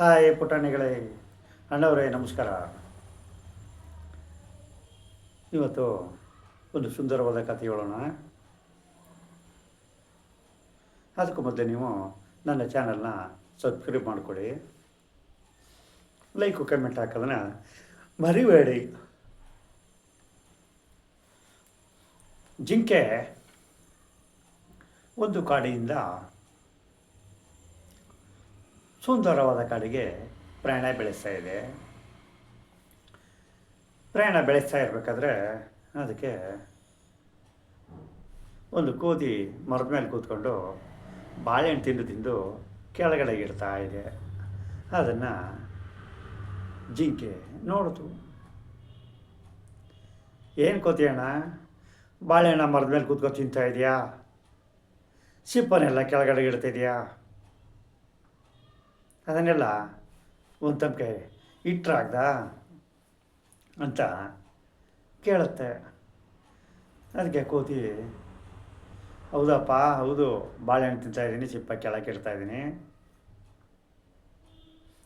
Hi ಪುಟಾಣಿಗಳೇ, ಅಣ್ಣವರೇ, ನಮಸ್ಕಾರ. ಇವತ್ತು ಒಂದು ಸುಂದರವಾದ ಕಥೆ ಹೇಳೋಣ. ಅದಕ್ಕೂ ಮೊದಲೇ ನೀವು ನನ್ನ ಚಾನಲ್ನ ಸಬ್ಸ್ಕ್ರೈಬ್ ಮಾಡಿಕೊಡಿ ಲೈಕು, ಕಮೆಂಟ್ ಹಾಕೋದನ್ನ ಮರಿಬೇಡಿ. ಜಿಂಕೆ ಒಂದು ಕಾಡಿಯಿಂದ ಸುಂದರವಾದ ಕಾಡಿಗೆ ಪ್ರಯಾಣ ಬೆಳೆಸ್ತಾ ಇದೆ. ಪ್ರಯಾಣ ಬೆಳೆಸ್ತಾ ಇರಬೇಕಾದ್ರೆ ಅದಕ್ಕೆ ಒಂದು ಕೋತಿ ಮರದ ಮೇಲೆ ಕೂತ್ಕೊಂಡು ಬಾಳೆಹಣ್ಣು ತಿಂದು ತಿಂದು ಕೆಳಗಡೆ ಇಡ್ತಾ ಇದೆ. ಅದನ್ನು ಜಿಂಕೆ ನೋಡಿತು. ಏನು ಕೋತಿ ಅಣ್ಣ? ಬಾಳೆಹಣ್ಣ ಮರದ ಮೇಲೆ ಕೂತ್ಕೊಂಡು ತಿಂತಾ ಇದೆಯಾ? ಸಿಪ್ಪನೆಲ್ಲ ಕೆಳಗಡೆ ಇಡ್ತಿದ್ಯಾ ಅದನ್ನೆಲ್ಲ ಒಂದು ತಮಗೆ ಇಟ್ರಾಗ್ದ ಅಂತ ಕೇಳುತ್ತೆ. ಅದಕ್ಕೆ ಕೋತಿ, ಹೌದಪ್ಪ, ಹೌದು, ಬಾಳೆಹಣ್ಣು ತಿಂತಾ ಇದ್ದೀನಿ, ಸಿಪ್ಪ ಕೆಳಗೆ ಇಡ್ತಾ ಇದ್ದೀನಿ.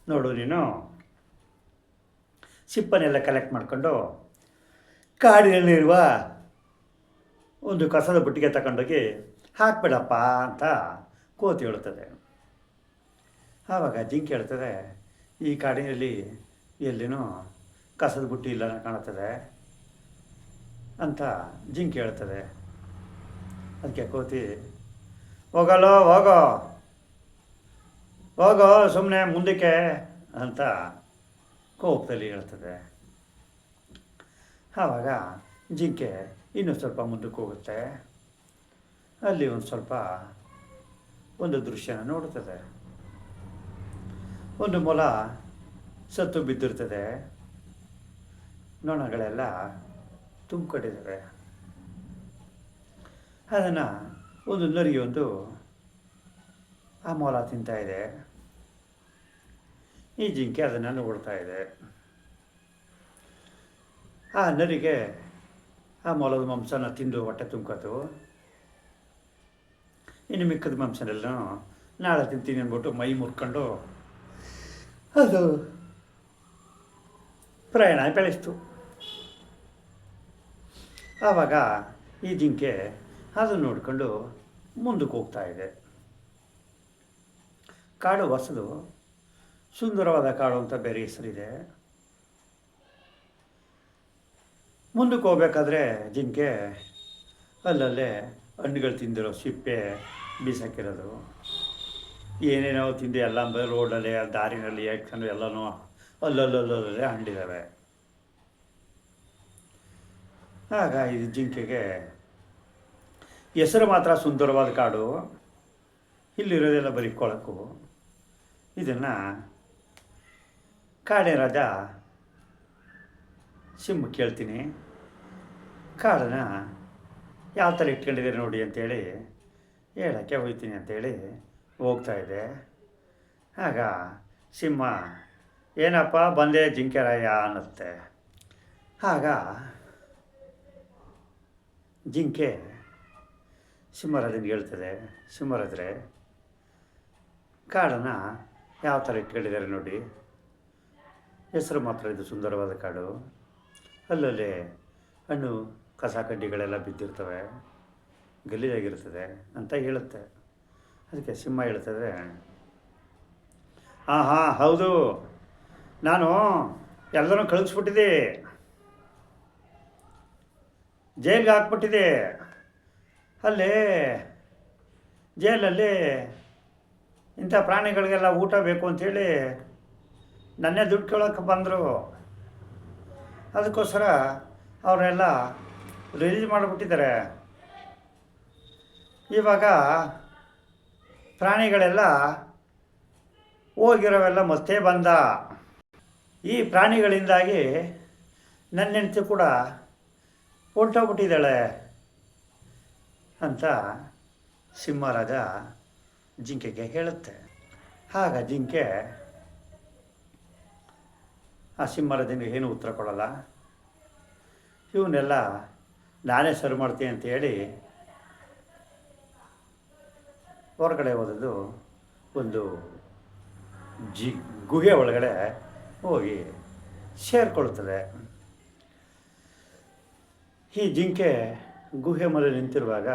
ನೋಡು ನೀನು. ಸಿಪ್ಪನ್ನೆಲ್ಲ ಕಲೆಕ್ಟ್ ಮಾಡಿಕೊಂಡು ಕಾಡಿನಲ್ಲಿರುವ ಒಂದು ಕಸದ ಬುಟ್ಟಿಗೆ ತಗೊಂಡೋಗಿ ಹಾಕ್ಬೇಡಪ್ಪ ಅಂತ ಕೋತಿ ಹೇಳ್ತದೆ ಆವಾಗ ಜಿಂಕೆ ಹೇಳ್ತದೆ, ಈ ಕಾಡಿನಲ್ಲಿ ಎಲ್ಲಿನೂ ಕಸದ ಬುಟ್ಟಿ ಇಲ್ಲ ಕಾಣುತ್ತದೆ ಅಂತ ಜಿಂಕೆ ಹೇಳ್ತದೆ. ಅದಕ್ಕೆ ಕೋತಿ ಹೋಗಲ್ಲೋ ಹೋಗೋ ಹೋಗೋ ಸುಮ್ಮನೆ ಮುಂದಕ್ಕೆ ಅಂತ ಕೋಪದಲ್ಲಿ ಹೇಳ್ತದೆ. ಆವಾಗ ಜಿಂಕೆ ಇನ್ನೂ ಸ್ವಲ್ಪ ಮುಂದಕ್ಕೆ ಹೋಗುತ್ತೆ. ಅಲ್ಲಿ ಒಂದು ಸ್ವಲ್ಪ ಒಂದು ದೃಶ್ಯನ ನೋಡುತ್ತದೆ ಒಂದು ಮೊಲ ಸತ್ತು ಬಿದ್ದಿರ್ತದೆ. ನೊಣಗಳೆಲ್ಲ ತುಂಬಿಕೊಂಡಿದ್ದಾವೆ. ಅದನ್ನು ಒಂದು ನರಿಯೊಂದು ಆ ಮೊಲ ತಿಂತಾ ಇದೆ. ಈ ಜಿಂಕೆ ಅದನ್ನು ನೋಡ್ತಾ ಇದೆ. ಆ ನರಿಗೆ ಆ ಮೊಲದ ಮಾಂಸನ ತಿಂದು ಹೊಟ್ಟೆ ತುಂಬ್ಕೊತು. ಇನ್ನು ಮಿಕ್ಕದ ಮಾಂಸನೆಲ್ಲ ನಾಳೆ ತಿಂತೀನಿ ಅಂದ್ಬಿಟ್ಟು ಮೈ ಮುರ್ಕೊಂಡು ಅದು. ಪ್ರಯಾಣ ಬೆಳೆಸ್ತು ಆವಾಗ ಈ ಜಿಂಕೆ ಅದನ್ನು ನೋಡಿಕೊಂಡು ಮುಂದಕ್ಕೆ ಹೋಗ್ತಾ ಇದೆ. ಕಾಡು ಹೊಸದು ಸುಂದರವಾದ ಕಾಡು ಅಂತ ಬೇರೆ ಹೆಸರಿದೆ. ಮುಂದಕ್ಕೆ ಹೋಗ್ಬೇಕಾದ್ರೆ ಜಿಂಕೆ ಅಲ್ಲಲ್ಲೇ ಹಣ್ಣುಗಳು ತಿಂದಿರೋ ಸಿಪ್ಪೆ ಬೀಸಾಕಿರೋದು. ಏನೇನೋ ತಿಂದು ಎಲ್ಲ ರೋಡಲ್ಲಿ ದಾರಿನಲ್ಲಿ ಯಾಕಂದ್ರೆ ಎಲ್ಲನೂ ಅಲ್ಲಲ್ಲಲ್ಲಲ್ಲೇ ಹಂಡಿದ್ದಾವೆ. ಆಗ ಇದು ಜಿಂಕೆಗೆ ಹೆಸರು ಮಾತ್ರ ಸುಂದರವಾದ ಕಾಡು. ಇಲ್ಲಿರೋದೆಲ್ಲ ಬರೀ ಕೊಳಕು. ಇದನ್ನು ಕಾಡೇ ರಾಜ ಸಿಂಹ ಕೇಳ್ತೀನಿ. ಕಾಡನ್ನ ಯಾವ ಥರ ಇಟ್ಕೊಂಡಿದ್ದೀರಿ ನೋಡಿ ಅಂತೇಳಿ ಹೇಳೋಕ್ಕೆ ಹೋಗ್ತೀನಿ ಅಂತೇಳಿ ಹೋಗ್ತಾ ಇದೆ ಆಗ ಸಿಂಹ, ಏನಪ್ಪ ಬಂದೆ ಜಿಂಕೆರಾಯ? ಅನ್ನತ್ತೆ. ಆಗ ಜಿಂಕೆ ಸಿಂಹರಾಜನಿಗೆ ಹೇಳ್ತದೆ ಸಿಂಹರಾಜ್ರೆ ಕಾಡನ್ನು ಯಾವ ಥರ ಕೇಳಿದ್ದಾರೆ ನೋಡಿ. ಹೆಸರು ಮಾತ್ರ ಇದು ಸುಂದರವಾದ ಕಾಡು. ಅಲ್ಲಲ್ಲಿ ಹಣ್ಣು, ಕಸ ಕಡ್ಡಿಗಳೆಲ್ಲ ಬಿದ್ದಿರ್ತವೆ ಗಲೀಜಾಗಿರ್ತದೆ ಅಂತ ಹೇಳುತ್ತೆ. ಅದಕ್ಕೆ ಸಿಂಹ ಹೇಳ್ತದೆ. ಹಾಂ ಹಾಂ ಹೌದು. ನಾನು ಎಲ್ಲರೂ ಕಳಿಸ್ಬಿಟ್ಟಿದೆ ಜೈಲಿಗೆ ಹಾಕ್ಬಿಟ್ಟಿದೆ ಅಲ್ಲಿ ಜೈಲಲ್ಲಿ ಇಂಥ ಪ್ರಾಣಿಗಳಿಗೆಲ್ಲ ಊಟ ಬೇಕು ಅಂಥೇಳಿ ನನ್ನೇ ದುಡ್ಡು ಕೇಳೋಕೆ ಬಂದರು. ಅದಕ್ಕೋಸ್ಕರ ಅವರೆಲ್ಲ ರಿಲೀಸ್ ಮಾಡಿಬಿಟ್ಟಿದ್ದಾರೆ. ಇವಾಗ ಪ್ರಾಣಿಗಳೆಲ್ಲ ಹೋಗಿರೋವೆಲ್ಲ ಮತ್ತೆ ಬಂದ. ಈ ಪ್ರಾಣಿಗಳಿಂದಾಗಿ ನನ್ನ ಹೆಂಡತಿ ಕೂಡ ಹೊಂಟೋಗ್ಬಿಟ್ಟಿದ್ದಾಳೆ ಅಂತ ಸಿಂಹರಾಜ ಜಿಂಕೆಗೆ ಹೇಳುತ್ತೆ. ಆಗ ಜಿಂಕೆ ಆ ಸಿಂಹರಾಜನಿಗೆ ಏನು ಉತ್ತರ ಕೊಡಲ್ಲ. ಇವನ್ನೆಲ್ಲ ನಾನೇ ಸರಿ ಮಾಡ್ತೀನಿ ಅಂತೇಳಿ ಹೊರಗಡೆ ಹೋದದ್ದು ಒಂದು ಜಿ ಗುಹೆ ಒಳಗಡೆ ಹೋಗಿ ಸೇರಿಕೊಳ್ತದೆ ಈ ಜಿಂಕೆ ಗುಹೆ ಮೇಲೆ ನಿಂತಿರುವಾಗ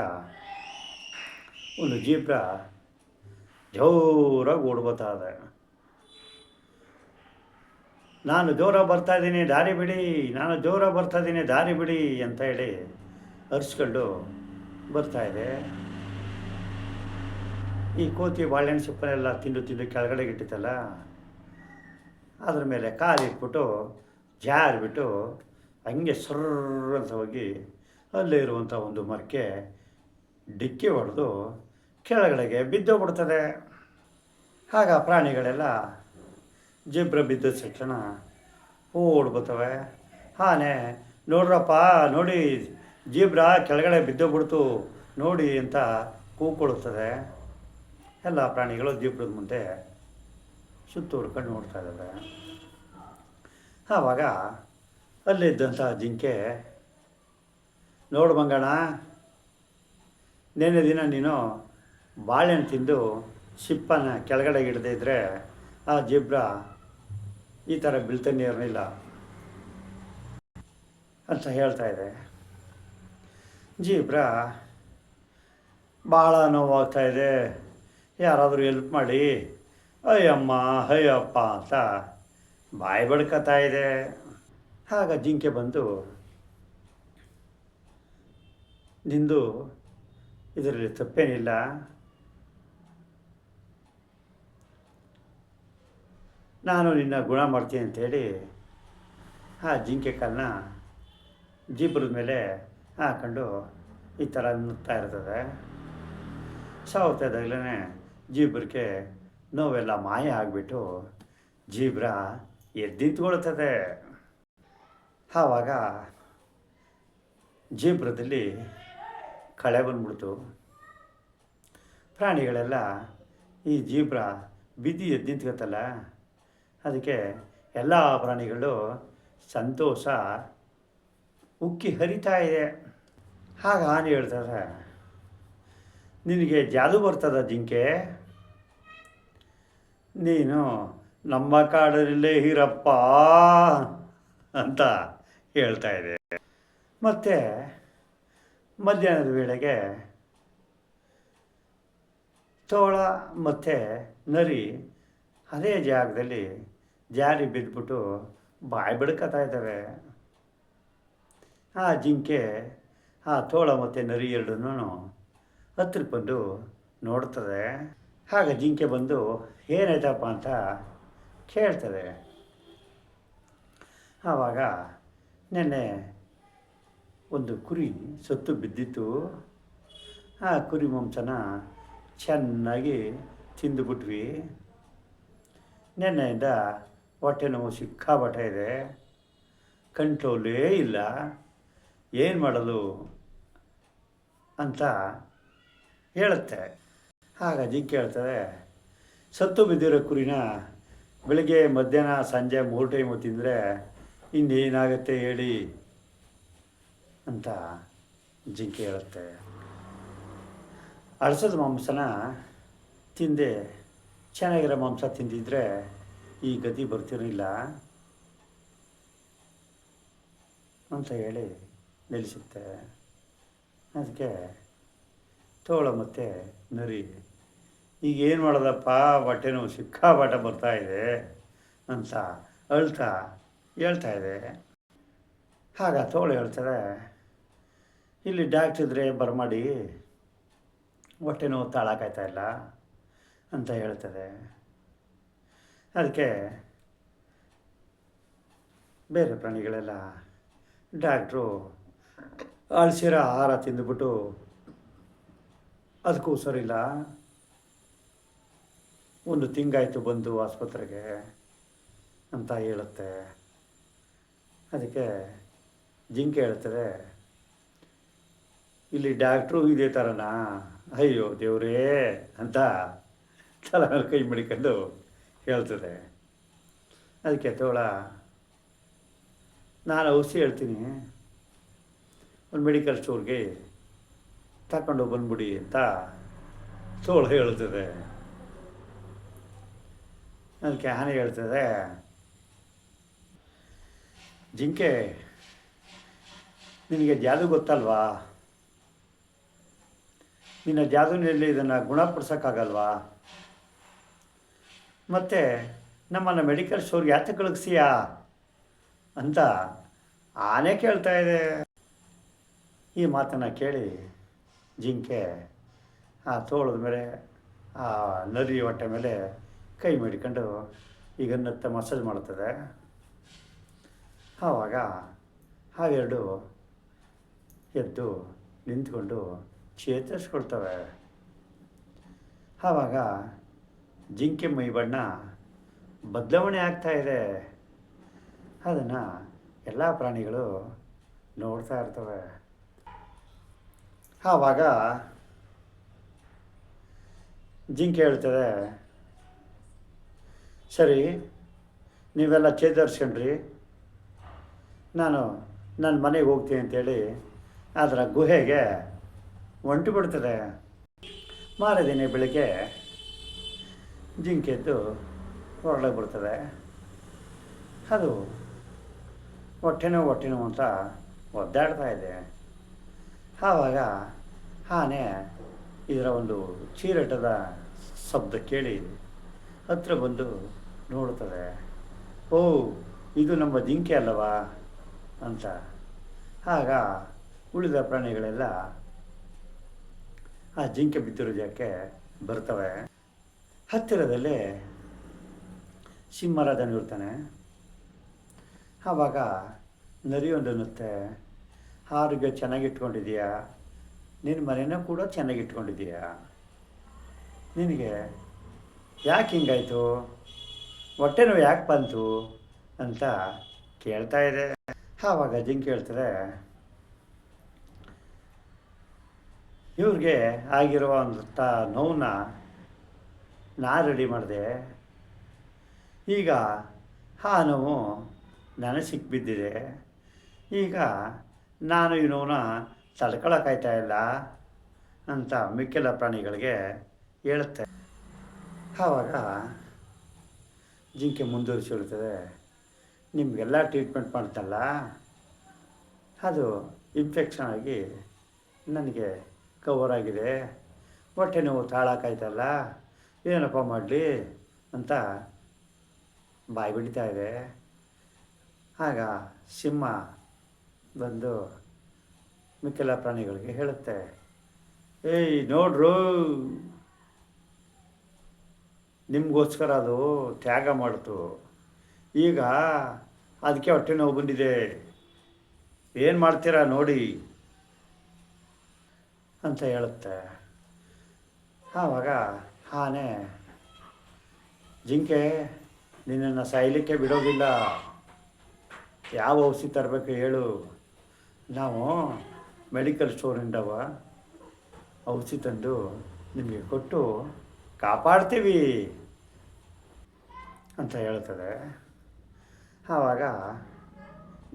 ಒಂದು ಜೀಬ್ರ ಜೋರಾಗಿ ಓಡ್ಬೋತಾ ಇದೆ ನಾನು ಜೋರಾಗಿ ಬರ್ತಾ ಇದ್ದೀನಿ, ದಾರಿ ಬಿಡಿ, ನಾನು ಜೋರಾಗಿ ಬರ್ತಾ ಇದ್ದೀನಿ, ದಾರಿ ಬಿಡಿ ಅಂತ ಹೇಳಿ ಅರ್ಸ್ಕೊಂಡು ಬರ್ತಾ ಇದೆ. ಈ ಕೋತಿ ಬಾಳೆಹಣ್ಣು ಸೊಪ್ಪನ್ನೆಲ್ಲ ತಿಂದು ತಿಂದು ಕೆಳಗಡೆ ಇಟ್ಟಿತ್ತಲ್ಲ, ಅದ್ರ ಮೇಲೆ ಕಾಲಿಟ್ಬಿಟ್ಟು ಜಾರಿಬಿಟ್ಟು ಹಂಗೆ ಸರ್ರ ಅಂತ ಹೋಗಿ ಅಲ್ಲೇ ಇರುವಂಥ ಒಂದು ಮರಕ್ಕೆ ಡಿಕ್ಕಿ ಹೊಡೆದು ಕೆಳಗಡೆಗೆ ಬಿದ್ದೋಗ್ಬಿಡ್ತದೆ ಆಗ ಪ್ರಾಣಿಗಳೆಲ್ಲ ಜಿಬ್ರ ಬಿದ್ದ ತಕ್ಷಣ ಓಡ್ಬತ್ತವೆ ಆನೆ, ನೋಡ್ರಪ್ಪ, ನೋಡಿ, ಜೀಬ್ರ ಕೆಳಗಡೆ ಬಿದ್ದೋಗ್ಬಿಡ್ತು, ನೋಡಿ ಅಂತ ಕೂಕೊಳುತ್ತದೆ ಎಲ್ಲ ಪ್ರಾಣಿಗಳು ದೀಪದ ಮುಂದೆ ಸುತ್ತುವರ್ಕೊಂಡು ನೋಡ್ತಾ ಇದ್ದಾವೆ. ಆವಾಗ ಅಲ್ಲಿದ್ದಂಥ ಜಿಂಕೆ, ನೋಡು ಮಂಗಣ್ಣ ನೆನ್ನೆ ದಿನ ನೀನು ಬಾಳೆಹಣ್ಣು ತಿಂದು ಸಿಪ್ಪನ ಕೆಳಗಡೆ ಹಿಡ್ದೇ ಇದ್ದರೆ ಆ ಜಿಬ್ರ ಈ ಥರ ಬೀಳ್ತಾನೆ ಇರಲಿಲ್ಲ ಅಂತ ಹೇಳ್ತಾ ಇದೆ. ಜೀಬ್ರ ಭಾಳ ನೋವಾಗ್ತಾ ಇದೆ. ಯಾರಾದರೂ ಎಲ್ಪ್ ಮಾಡಿ. ಅಯ್ಯಮ್ಮ, ಅಯ್ಯಪ್ಪ ಅಂತ ಬಾಯಿ ಬಡ್ಕತಾ ಇದೆ. ಆಗ ಜಿಂಕೆ ಬಂದು, ನಿಂದು ಇದರಲ್ಲಿ ತಪ್ಪೇನಿಲ್ಲ. ನಾನು ನಿನ್ನ ಗುಣ ಮಾಡ್ತೀನಿ ಅಂತೇಳಿ ಆ ಜಿಂಕೆ ಕಾಲನ್ನ ಜೀಬ್ರದ ಮೇಲೆ ಹಾಕೊಂಡು ಈ ಥರ ನುಗ್ತಾ ಇರ್ತದೆ. ಸಾವ್ತಾ ಜೀಬ್ರಿಗೆ ನೋವೆಲ್ಲ ಮಾಯ ಆಗಿಬಿಟ್ಟು ಜೀಬ್ರ ಎದ್ದಿಂತ್ಕೊಳ್ತದೆ ಆವಾಗ ಜೀಬ್ರದಲ್ಲಿ ಕಳೆ ಬಂದ್ಬಿಡ್ತು. ಪ್ರಾಣಿಗಳೆಲ್ಲ ಈ ಜೀಬ್ರ ಬಿದ್ದು ಎದ್ದು ನಿಂತ್ಕೊತಲ್ಲ ಅದಕ್ಕೆ ಎಲ್ಲ ಪ್ರಾಣಿಗಳು ಸಂತೋಷ ಉಕ್ಕಿ ಹರಿತಾ ಇದೆ. ಹಾಗೆ ಆನೆ ಹೇಳ್ತಾರೆ ನಿನಗೆ ಜಾದು ಬರ್ತದ ಜಿಂಕೆ? ನೀನು ನಮ್ಮ ಕಾಡಲ್ಲೇ ಹೀರಪ್ಪ ಅಂತ ಹೇಳ್ತಾ ಇದೆ ಮತ್ತು ಮಧ್ಯಾಹ್ನದ ವೇಳೆಗೆ ತೋಳ ಮತ್ತು ನರಿ ಅದೇ ಜಾಗದಲ್ಲಿ ಜಾರಿ ಬಿದ್ದುಬಿಟ್ಟು ಬಾಯಿ ಬಿಡ್ಕೊತಾ ಇದ್ದಾವೆ. ಆ ಜಿಂಕೆ, ಆ ತೋಳ ಮತ್ತು ನರಿ ಎರಡನ್ನೂ ಹತ್ರಕ್ಕೆ ಬಂದು ನೋಡ್ತದೆ. ಆಗ ಜಿಂಕೆ ಬಂದು ಏನಾಯ್ತಪ್ಪ ಅಂತ ಕೇಳ್ತದೆ. ಆವಾಗ ನೆನ್ನೆ ಒಂದು ಕುರಿ ಸತ್ತು ಬಿದ್ದಿತ್ತು. ಆ ಕುರಿ ಮಾಂಸನ ಚೆನ್ನಾಗಿ ತಿಂದುಬಿಟ್ವಿ ನೆನ್ನೆಯಿಂದ ಹೊಟ್ಟೆ ನೋವು ಸಿಕ್ಕಾಪಟ್ಟೆ ಇದೆ. ಕಂಟ್ರೋಲೇ ಇಲ್ಲ. ಏನು ಮಾಡೋದು ಅಂತ ಹೇಳುತ್ತೆ. ಆಗ ಜಿಂಕೆ ಹೇಳ್ತದೆ ಸತ್ತು ಬಿದ್ದಿರೋ ಕುರಿನ ಬೆಳಗ್ಗೆ, ಮಧ್ಯಾಹ್ನ, ಸಂಜೆ ಮೂರು ಟೈಮು ತಿಂದರೆ ಇನ್ನೇನಾಗುತ್ತೆ ಹೇಳಿ? ಅಂತ ಜಿಂಕೆ ಹೇಳುತ್ತೆ. ಅಳಸದ ಮಾಂಸನ ತಿಂದೆ. ಚೆನ್ನಾಗಿರೋ ಮಾಂಸ ತಿಂದಿದ್ರೆ ಈ ಗತಿ ಬರ್ತಿರಲಿಲ್ಲ ಅಂತ ಹೇಳಿ ನಿಲ್ಲಿಸುತ್ತೆ. ಅದಕ್ಕೆ ತೋಳ ಮತ್ತು ನರಿ. ಈಗ ಏನು ಮಾಡೋದಪ್ಪ? ಹೊಟ್ಟೆ ನೋವು ಬರ್ತಾ ಇದೆ. ಅಂತ ಅಳ್ತಾ ಹೇಳ್ತಾ ಇದೆ. ಆಗ ತೋಳು ಹೇಳ್ತಾರೆ, ಇಲ್ಲಿ ಡಾಕ್ಟ್ರ್ ಇದ್ರೆ ಬರಮಾಡಿ ಹೊಟ್ಟೆ ನೋವು ತಾಳಕ್ಕಾಯ್ತಾ ಇಲ್ಲ? ಅಂತ ಹೇಳ್ತದೆ. ಅದಕ್ಕೆ ಬೇರೆ ಪ್ರಾಣಿಗಳೆಲ್ಲ ಡಾಕ್ಟ್ರು ಅಳಿಸಿರೋ ಆಹಾರ ತಿಂದುಬಿಟ್ಟು ಅದಕ್ಕೂ ಸರಿಲ್ಲ ಒಂದು ತಿಂಗಾಯಿತು ಬಂದು ಆಸ್ಪತ್ರೆಗೆ ಅಂತ ಹೇಳುತ್ತೆ. ಅದಕ್ಕೆ ಜಿಂಕೆ ಹೇಳ್ತದೆ ಇಲ್ಲಿ ಡಾಕ್ಟ್ರು ಇದೇ ಥರನಾ? ಅಯ್ಯೋ, ದೇವ್ರೇ ಅಂತ ತಲೆ ಕೈ ಮಡಿಕೊಂಡು ಹೇಳ್ತದೆ. ಅದಕ್ಕೆ ತೋಳ ನಾನು ಔಷಧಿ ಹೇಳ್ತೀನಿ. ಒಂದು ಮೆಡಿಕಲ್ ಸ್ಟೋರ್ಗೆ ತಗೊಂಡು ಬಂದ್ಬಿಡಿ ಅಂತ ತೋಳ ಹೇಳ್ತದೆ. ಅದಕ್ಕೆ ಆನೆ ಹೇಳ್ತದೆ, ಜಿಂಕೆ, ನಿನಗೆ ಜಾದು ಗೊತ್ತಲ್ವಾ? ನಿನ್ನ ಜಾದುನಲ್ಲಿ ಇದನ್ನು ಗುಣಪಡಿಸೋಕ್ಕಾಗಲ್ವಾ? ಮತ್ತು ನಮ್ಮನ್ನು ಮೆಡಿಕಲ್ ಸ್ಟೋರ್ಗೆ ಯಾಕೆ ಕಳಿಸಿಯಾ ಅಂತ ಆನೆ ಕೇಳ್ತಾ ಇದೆ. ಈ ಮಾತನ್ನು ಕೇಳಿ ಜಿಂಕೆ, ಆ ತೋಳದ ಮೇಲೆ, ಆ ನರಿ ಹೊಟ್ಟೆ ಮೇಲೆ ಕೈ ಮಾಡಿಕೊಂಡು ಈಗ ನತ್ತ ಮಸಾಜ್ ಮಾಡ್ತದೆ ಆವಾಗ ಅವೆರಡು ಎದ್ದು ನಿಂತ್ಕೊಂಡು ಚೇತರಿಸ್ಕೊಳ್ತವೆ. ಆವಾಗ ಜಿಂಕೆ ಮೈ ಬಣ್ಣ ಬದಲಾವಣೆ ಇದೆ. ಅದನ್ನು ಎಲ್ಲ ಪ್ರಾಣಿಗಳು ನೋಡ್ತಾ ಇರ್ತವೆ. ಆವಾಗ ಜಿಂಕೆ ಹೇಳ್ತದೆ, ಸರಿ, ನೀವೆಲ್ಲ ಚೇತರಿಸ್ಕೊಂಡ್ರಿ. ನಾನು ನನ್ನ ಮನೆಗೆ ಹೋಗ್ತೀನಿ ಅಂತೇಳಿ ಅದರ ಗುಹೆಗೆ ಹೊಂಟು ಬಿಡ್ತದೆ. ಮಾರದಿನ ಬೆಳಿಗ್ಗೆ ಜಿಂಕೆದ್ದು ಹೊರಳಗೆ ಬಿಡ್ತದೆ. ಅದು ಹೊಟ್ಟೆನೋ ಹೊಟ್ಟೆನೋ ಅಂತ ಒದ್ದಾಡ್ತಾ ಇದೆ. ಆವಾಗ ಆನೆ ಇದರ ಒಂದು ಚೀರಟದ ಶಬ್ದ ಕೇಳಿ ಹತ್ರ ಬಂದು ನೋಡ್ತದೆ, ಓ, ಇದು ನಮ್ಮ ಜಿಂಕೆ ಅಲ್ಲವಾ ಅಂತ. ಆಗ ಉಳಿದ ಪ್ರಾಣಿಗಳೆಲ್ಲ ಆ ಜಿಂಕೆ ಬಿದ್ದಿರೋ ಜಾಗಕ್ಕೆ ಬರ್ತವೆ. ಹತ್ತಿರದಲ್ಲೇ ಸಿಂಹರಾಜನು ಇರ್ತಾನೆ ಆವಾಗ ನರಿಯೊಂದು ಅನ್ನುತ್ತೆ ಆರೋಗ್ಯ ಚೆನ್ನಾಗಿಟ್ಕೊಂಡಿದೀಯಾ ನಿನ್ನ ಮನೆನ ಕೂಡ ಚೆನ್ನಾಗಿಟ್ಕೊಂಡಿದೀಯಾ ನಿನಗೆ ಯಾಕೆ ಹಿಂಗಾಯಿತು? ಹೊಟ್ಟೆ ನೋವು ಯಾಕೆ ಬಂತು ಅಂತ ಕೇಳ್ತಾ ಇದೆ ಆವಾಗ ಅಜ್ಜಿಂಗ್ ಕೇಳ್ತಾರೆ ಇವ್ರಿಗೆ ಆಗಿರುವ ಒಂದು ತ ನೋವನ್ನ ನಾ ರೆಡಿ ಮಾಡಿದೆ. ಈಗ ಆ ನೋವು ನನಗೆ ಸಿಕ್ಬಿದ್ದಿದೆ. ಈಗ ನಾನು ಈ ನೋವನ್ನ ತಡ್ಕೊಳಕ್ಕಾಯ್ತಾ ಇಲ್ಲ ಅಂತ ಮಿಕ್ಕೆಲ್ಲ ಪ್ರಾಣಿಗಳಿಗೆ ಹೇಳುತ್ತೆ ಆವಾಗ ಜಿಂಕೆ ಮುಂದುವರಿಸಿ ಹೇಳ್ತದೆ ನಿಮಗೆಲ್ಲ ಟ್ರೀಟ್ಮೆಂಟ್ ಮಾಡ್ತಲ್ಲ. ಅದು ಇನ್ಫೆಕ್ಷನ್ ಆಗಿ ನನಗೆ ಕವರ್ ಆಗಿದೆ. ಹೊಟ್ಟೆ ನೋವು ತಾಳಕ್ಕಾಯ್ತಲ್ಲ ಏನಪ್ಪ ಮಾಡಲಿ ಅಂತ ಬಾಯಿ ಬಿಡ್ತಾ ಇದೆ. ಆಗ ಸಿಂಹ ಬಂದು ಮಿಕ್ಕೆಲ್ಲ ಪ್ರಾಣಿಗಳಿಗೆ ಹೇಳುತ್ತೆ, ಏಯ್, ನೋಡ್ರು, ನಿಮಗೋಸ್ಕರ ಅದು ತ್ಯಾಗ ಮಾಡಿತು. ಈಗ ಅದಕ್ಕೆ ಹೊಟ್ಟೆ ನೋವು ಬಂದಿದೆ. ಏನು ಮಾಡ್ತೀರಾ ನೋಡಿ ಅಂತ ಹೇಳುತ್ತೆ. ಆವಾಗ ಆನೆ, ಜಿಂಕೆ, ನಿನ್ನನ್ನು ಸಾಯಲಿಕ್ಕೆ ಬಿಡೋದಿಲ್ಲ. ಯಾವ ಔಷಧಿ ತರಬೇಕು ಹೇಳು. ನಾವು ಮೆಡಿಕಲ್ ಸ್ಟೋರಿಂದವ ಔಷಧಿ ತಂದು ನಿಮಗೆ ಕೊಟ್ಟು ಕಾಪಾಡ್ತೀವಿ ಅಂತ ಹೇಳ್ತದೆ. ಆವಾಗ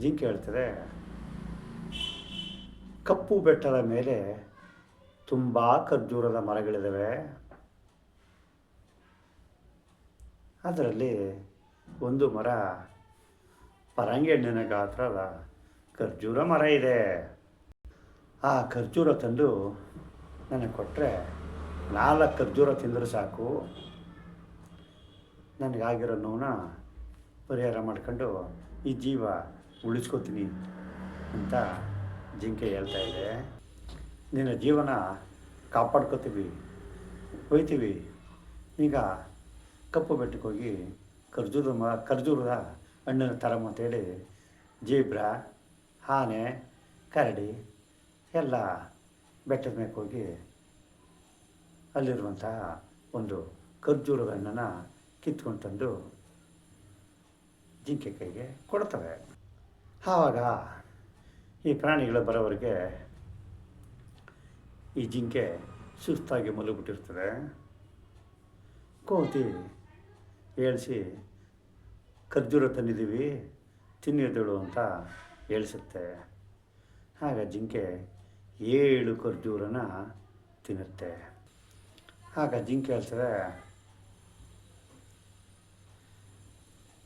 ಜಿಂಕೆ ಹೇಳ್ತದೆ, ಕಪ್ಪು ಬೆಟ್ಟದ ಮೇಲೆ ತುಂಬ ಖರ್ಜೂರದ ಮರಗಳಿದ್ದಾವೆ ಅದರಲ್ಲಿ ಒಂದು ಮರ ಪರಂಗಿ ಹಣ್ಣಿನ ಗಾತ್ರದ ಖರ್ಜೂರ ಮರ ಇದೆ. ಆ ಖರ್ಜೂರ ತಂದು ನನಗೆ ಕೊಟ್ಟರೆ ನಾಲ್ಕು ಖರ್ಜೂರ ತಿಂದರೆ ಸಾಕು. ನನಗಾಗಿರೋ ನೋವನ್ನ ಪರಿಹಾರ ಮಾಡ್ಕೊಂಡು ಈ ಜೀವ ಉಳಿಸ್ಕೋತೀನಿ ಅಂತ ಜಿಂಕೆ ಹೇಳ್ತಾ ಇದೆ. ನಿನ್ನ ಜೀವನ ಕಾಪಾಡ್ಕೋತೀವಿ ಹೋಯ್ತೀವಿ ಈಗ ಕಪ್ಪು ಬೆಟ್ಟಕ್ಕೆ ಹೋಗಿ ಖರ್ಜೂರದ ಮ ಖರ್ಜೂರದ ಹಣ್ಣನ್ನು ತರಮ್ಮ ಅಂತೇಳಿ ಜೀಬ್ರ ಆನೆ ಕರಡಿ ಎಲ್ಲ ಬೆಟ್ಟದ ಮೇಲೆ ಹೋಗಿ ಅಲ್ಲಿರುವಂತಹ ಒಂದು ಖರ್ಜೂರದ ಹಣ್ಣನ್ನು ಕಿತ್ಕೊಂಡು ತಂದು ಜಿಂಕೆ ಕೈಗೆ ಕೊಡ್ತವೆ. ಆವಾಗ ಈ ಪ್ರಾಣಿಗಳು ಬರೋವರೆಗೆ ಈ ಜಿಂಕೆ ಸುಸ್ತಾಗಿ ಮಲಗಿಬಿಟ್ಟಿರ್ತದೆ. ಕೋತಿ ಹೇಳಿಸಿ ಖರ್ಜೂರ ತಂದಿದ್ದೀವಿ ತಿನ್ನಿದ್ದಳು ಅಂತ ಹೇಳಿಸುತ್ತೆ. ಆಗ ಜಿಂಕೆ ಏಳು ಖರ್ಜೂರನ ತಿನ್ನುತ್ತೆ. ಆಗ ಜಿಂಕೆ ಹೇಳ್ತದೆ,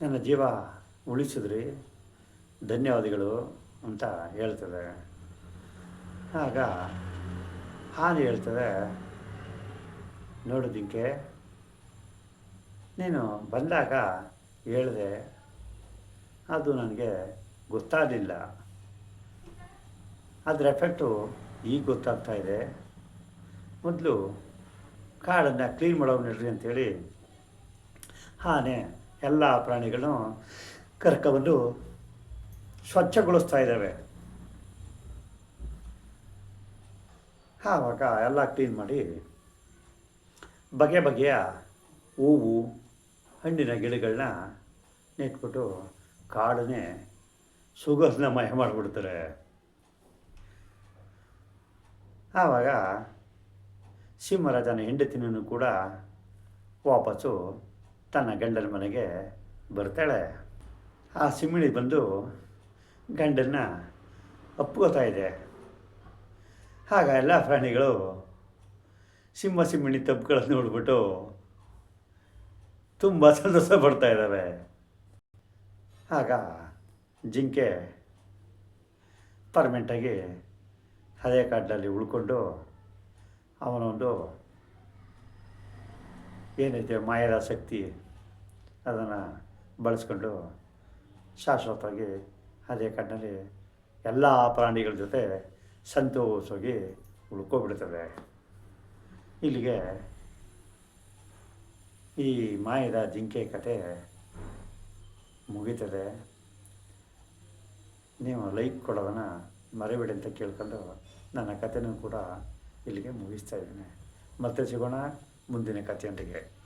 ನನ್ನ ಜೀವ ಉಳಿಸಿದ್ರಿ, ಧನ್ಯವಾದಗಳು ಅಂತ ಹೇಳ್ತದೆ. ಆಗ ಹಾನಿ ಹೇಳ್ತದೆ, ನೋಡು ಜಿಂಕೆ, ನೀನು ಬಂದಾಗ ಹೇಳಿದೆ, ಅದು ನನಗೆ ಗೊತ್ತಾಗಲಿಲ್ಲ. ಅದರ ಎಫೆಕ್ಟು ಈಗ ಗೊತ್ತಾಗ್ತಾ ಇದೆ. ಮೊದಲು ಕಾಡನ್ನು ಕ್ಲೀನ್ ಮಾಡೋ ನಡ್ರಿ ಅಂತೇಳಿ ಆನೆ ಎಲ್ಲ ಪ್ರಾಣಿಗಳನ್ನು ಕರ್ಕೊಬಂದು ಸ್ವಚ್ಛಗೊಳಿಸ್ತಾ ಇದ್ದಾವೆ. ಆವಾಗ ಎಲ್ಲ ಕ್ಲೀನ್ ಮಾಡಿ ಬಗೆ ಬಗೆಯ ಹೂವು, ಹಣ್ಣಿನ ಗಿಡಗಳನ್ನ ನೆಟ್ಬಿಟ್ಟು ಕಾಡನ್ನೇ ಸುಗಂಧಮಯ ಮಾಡಿಬಿಡ್ತಾರೆ. ಆವಾಗ ಸಿಂಹರಾಜನ ಹೆಂಡತಿನೂ ಕೂಡ ವಾಪಸ್ಸು ತನ್ನ ಗಂಡನ ಮನೆಗೆ ಬರ್ತಾಳೆ. ಆ ಸಿಂಹಿಣಿ ಬಂದು ಗಂಡನ್ನ ಅಪ್ಕೋತಾ ಇದೆ. ಆಗ ಎಲ್ಲ ಪ್ರಾಣಿಗಳು ಸಿಂಹ ಸಿಂಹಿಣಿ ತಪ್ಪುಗಳನ್ನು ನೋಡ್ಬಿಟ್ಟು ತುಂಬ ಸಂತೋಷ ಪಡ್ತಾ ಇದ್ದಾವೆ ಆಗ ಜಿಂಕೆ ಪರ್ಮೆಂಟಾಗಿ ಹಳೆಯ ಕಾಡಿನಲ್ಲಿ ಉಳ್ಕೊಂಡು ಅವನೊಂದು ಏನಿದೆ ಮಾಯದ ಶಕ್ತಿ ಅದನ್ನು ಬಳಸ್ಕೊಂಡು ಶಾಶ್ವತವಾಗಿ ಅದೇ ಕಾಡಿನಲ್ಲಿ ಎಲ್ಲ ಪ್ರಾಣಿಗಳ ಜೊತೆ ಸಂತೋಷವಾಗಿ ಉಳ್ಕೊಬಿಡ್ತದೆ ಇಲ್ಲಿಗೆ ಈ ಮಾಯದ ಜಿಂಕೆ ಕತೆ ಮುಗೀತದೆ. ನೀವು ಲೈಕ್ ಕೊಡೋದನ್ನು ಮರಿಬೇಡಿ ಅಂತ ಕೇಳ್ಕೊಂಡು ನನ್ನ ಕಥೆನೂ ಕೂಡ ಇಲ್ಲಿಗೆ ಮುಗಿಸ್ತಾ ಇದ್ದೀನಿ. ಮತ್ತೆ ಸಿಗೋಣ ಮುಂದಿನ ಕಥೆಯೊಂದಿಗೆ.